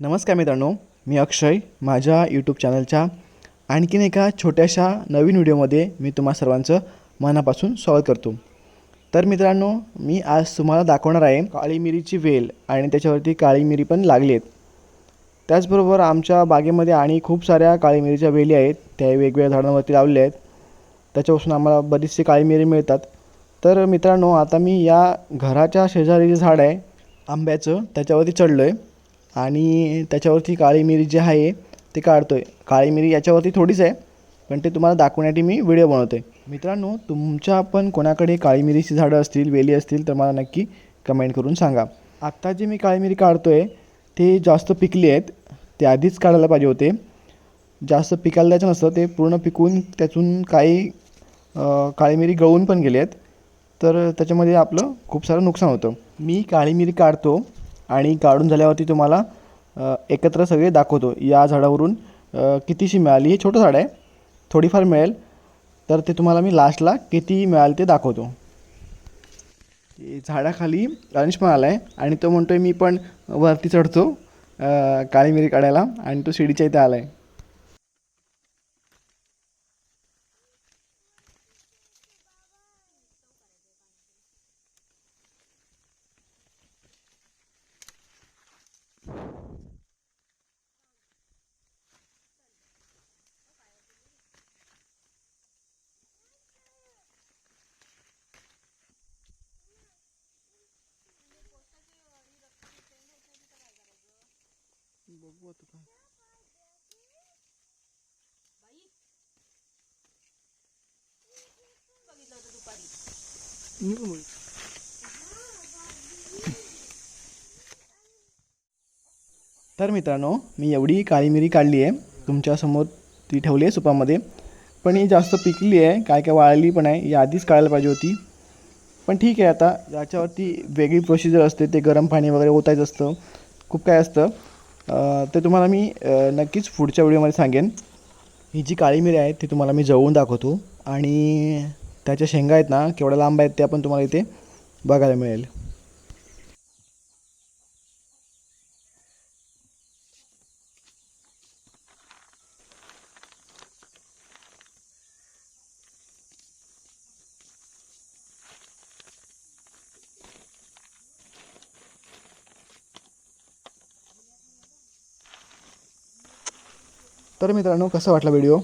नमस्कार मित्रांनो मी अक्षय. माझ्या यूट्यूब चॅनलच्या आणखीन एका छोट्याशा नवीन व्हिडिओमध्ये मी तुम्हा सर्वांचं मनापासून स्वागत करतो. तर मित्रांनो मी आज तुम्हाला दाखवणार आहे काळी मिरीची वेल आणि त्याच्यावरती काळी मिरी पण लागली आहेत त्याचबरोबर आमच्या बागेमध्ये आणि खूप साऱ्या काळी मिरीच्या वेली आहेत त्या वेगवेगळ्या झाडांवरती लावलेल्या आहेत. त्याच्यापासून आम्हाला बरीचशी काळी मिरी मिळतात. तर मित्रांनो आता मी या घराच्या शेजारी जे झाड आहे आंब्याचं त्याच्यावरती चढलो आहे आणि त्याच्यावरती काळी मिरी जी आहे ते काढतो आहे काळी मिरी याच्यावरती थोडीच आहे पण ते तुम्हाला दाखवण्यासाठी मी व्हिडिओ बनवतो आहे मित्रांनो तुमच्या पण कोणाकडे काळी मिरीची झाडं असतील वेली असतील तर मला नक्की कमेंट करून सांगा. आत्ता जी मी काळी मिरी काढतो आहे ते जास्त पिकली आहेत. ते आधीच काढायला पाहिजे होते. जास्त पिकायला द्यायचं नसतं ते पूर्ण पिकून त्यातून काही काळी मिरी गळून पण गेले आहेत. तर त्याच्यामध्ये आपलं खूप सारं नुकसान होतं. मी काळी मिरी काढतो आणि काढून झाल्यावरती तुम्हाला एकत्र सगळे दाखवतो. या झाडावरून कितीशी मिळाली हे छोटं झाड आहे. थोडीफार मिळेल. तर ते तुम्हाला मी लास्टला किती मिळाल ते दाखवतो. झाडाखाली गणेश पण आला आहे आणि तो म्हणतो आहे मी पण वरती चढतो काळी मिरी काढायला आणि तो शिडीच्या इथे आला आहे तर मित्रांनो मी एवढी काळी मिरी काढली आहे. तुमच्यासमोर ती ठेवली आहे सुपामध्ये. पण ही जास्त पिकली आहे. काय काय वाळली पण आहे. ही आधीच काढायला पाहिजे होती. पण ठीक आहे आता. याच्यावरती वेगळी प्रोसिजर असते. ते गरम पाणी वगैरे ओतायचं असतं. खूप काय असतं. ते तुम्हाला मी नक्कीच पुढच्या व्हिडिओमध्ये सांगेन. ही जी काळी मिरी आहे ती तुम्हाला मी जवळून दाखवतो. आणि त्याच्या शेंगा आहेत ना केवढ्या लांब आहेत ते पण तुम्हाला इथे बघायला मिळेल. तर मित्रांनो कसा वाटला व्हिडिओ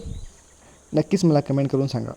नक्कीच मला कमेंट करून सांगा.